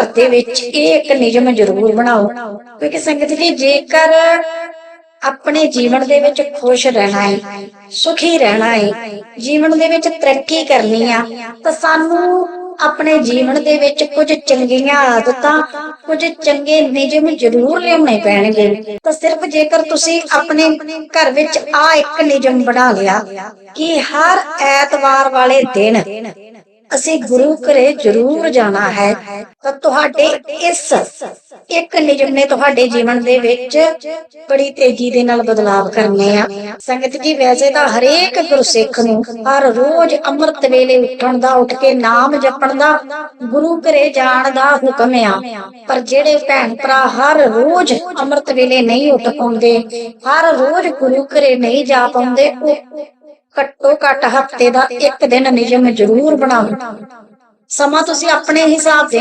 ਘਰ ਦੇ ਵਿੱਚ ਇਹ ਇੱਕ ਨਿਯਮ ਜ਼ਰੂਰ ਬਣਾਓ, ਕਿਉਂਕਿ ਸੰਗਤ ਜੀ, ਜੇਕਰ ਆਪਣੇ ਜੀਵਨ ਦੇ ਵਿੱਚ ਖੁਸ਼ ਰਹਿਣਾ ਹੈ ਸੁਖੀ ਰਹਿਣਾ ਹੈ ਜੀਵਨ ਦੇ ਵਿੱਚ ਤਰੱਕੀ ਕਰਨੀ ਆ, ਤਾਂ ਸਾਨੂੰ ਆਪਣੇ ਜੀਵਨ ਦੇ ਵਿੱਚ ਕੁਝ ਚੰਗੀਆਂ ਆਦਤਾਂ, ਕੁਝ ਚੰਗੇ ਨਿਯਮ ਜ਼ਰੂਰ ਲਿਆਉਣੇ ਪੈਣਗੇ। ਤਾਂ ਸਿਰਫ ਜੇਕਰ ਤੁਸੀਂ ਆਪਣੇ ਘਰ ਵਿੱਚ ਆ ਇੱਕ ਨਿਯਮ ਬਣਾ ਲਿਆ, ਕਿ ਹਰ ਐਤਵਾਰ ਵਾਲੇ ਦਿਨ ਅਸੀਂ ਗੁਰੂ ਘਰੇ ਜ਼ਰੂਰ ਜਾਣਾ ਹੈ, ਤਾਂ ਤੁਹਾਡੇ ਇਸ ਇੱਕ ਨਿਯਮ ਨੇ ਤੁਹਾਡੇ ਜੀਵਨ ਦੇ ਵਿੱਚ ਬੜੀ ਤੇਜ਼ੀ ਦੇ ਨਾਲ ਬਦਲਾਵ ਕਰਨੇ ਆ। ਸੰਗਤ ਜੀ, ਵੈਸੇ ਤਾਂ ਹਰੇਕ ਗੁਰਸਿੱਖ ਨੂੰ ਹਰ ਰੋਜ਼ ਅੰਮ੍ਰਿਤ ਵੇਲੇ ਉੱਠਣ ਦਾ, ਉੱਠ ਕੇ ਨਾਮ ਜਪਣ ਦਾ, ਗੁਰੂ ਘਰੇ ਜਾਣ ਦਾ ਹੁਕਮ ਆ। ਪਰ ਜਿਹੜੇ ਭੈਣ ਭਰਾ ਹਰ ਰੋਜ਼ ਅੰਮ੍ਰਿਤ ਵੇਲੇ ਨਹੀਂ ਉੱਠ ਪਾਉਂਦੇ, ਹਰ ਰੋਜ਼ ਗੁਰੂ ਘਰੇ ਨਹੀਂ ਜਾ ਪਾਉਂਦੇ, ਉਹ ਘੱਟੋ ਘੱਟ ਹਫ਼ਤੇ ਦਾ ਇੱਕ ਦਿਨ ਨਿਯਮ ਜ਼ਰੂਰ ਬਣਾਓ। ਸਮਾਂ ਤੁਸੀਂ ਆਪਣੇ ਹਿਸਾਬ ਦੇ